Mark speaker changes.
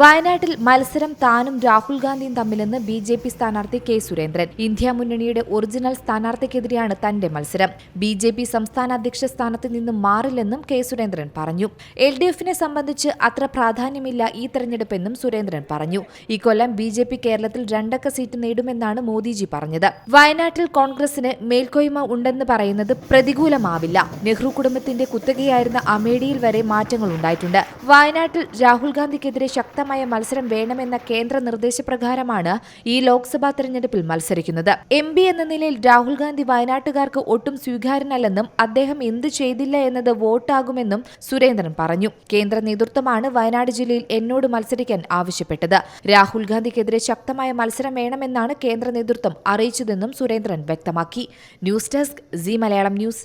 Speaker 1: വയനാട്ടിൽ മത്സരം താനും രാഹുൽ ഗാന്ധിയും തമ്മിലെന്ന് ബി ജെ പി സ്ഥാനാർത്ഥി കെ സുരേന്ദ്രൻ. ഇന്ത്യ മുന്നണിയുടെ ഒറിജിനൽ സ്ഥാനാർത്ഥിക്കെതിരെയാണ് തന്റെ മത്സരം. ബി ജെ പി സംസ്ഥാന അധ്യക്ഷ സ്ഥാനത്ത് നിന്നും മാറില്ലെന്നും കെ സുരേന്ദ്രൻ പറഞ്ഞു. എൽ ഡി എഫിനെ സംബന്ധിച്ച് അത്ര പ്രാധാന്യമില്ല ഈ തെരഞ്ഞെടുപ്പെന്നും സുരേന്ദ്രൻ പറഞ്ഞു. ഇക്കൊല്ലം ബി ജെ പി കേരളത്തിൽ രണ്ടക്ക സീറ്റ് നേടുമെന്നാണ് മോദിജി പറഞ്ഞത്. വയനാട്ടിൽ കോൺഗ്രസിന് മേൽക്കോയ്മ ഉണ്ടെന്ന് പറയുന്നത് പ്രതികൂലമാവില്ല. നെഹ്റു കുടുംബത്തിന്റെ കുത്തകയായിരുന്ന അമേഡിയിൽ വരെ മാറ്റങ്ങൾ ഉണ്ടായിട്ടുണ്ട് വയനാട്ടിൽ രാഹുൽ ഗാന്ധിക്കെതിരെ ശക്തമായ മത്സരം വേണമെന്ന കേന്ദ്ര നിർദ്ദേശപ്രകാരമാണ് ഈ ലോക്സഭാ തെരഞ്ഞെടുപ്പിൽ മത്സരിക്കുന്നത്. എം എന്ന നിലയിൽ രാഹുൽ ഗാന്ധി വയനാട്ടുകാർക്ക് ഒട്ടും സ്വീകാര്യനല്ലെന്നും അദ്ദേഹം എന്തു ചെയ്തില്ല എന്നത് വോട്ടാകുമെന്നും സുരേന്ദ്രൻ പറഞ്ഞു. കേന്ദ്ര നേതൃത്വമാണ് വയനാട് ജില്ലയിൽ എന്നോട് മത്സരിക്കാൻ ആവശ്യപ്പെട്ടത്. രാഹുൽ ഗാന്ധിക്കെതിരെ ശക്തമായ മത്സരം വേണമെന്നാണ് കേന്ദ്ര നേതൃത്വം അറിയിച്ചതെന്നും സുരേന്ദ്രൻ വ്യക്തമാക്കി. News desk C Malayalam news.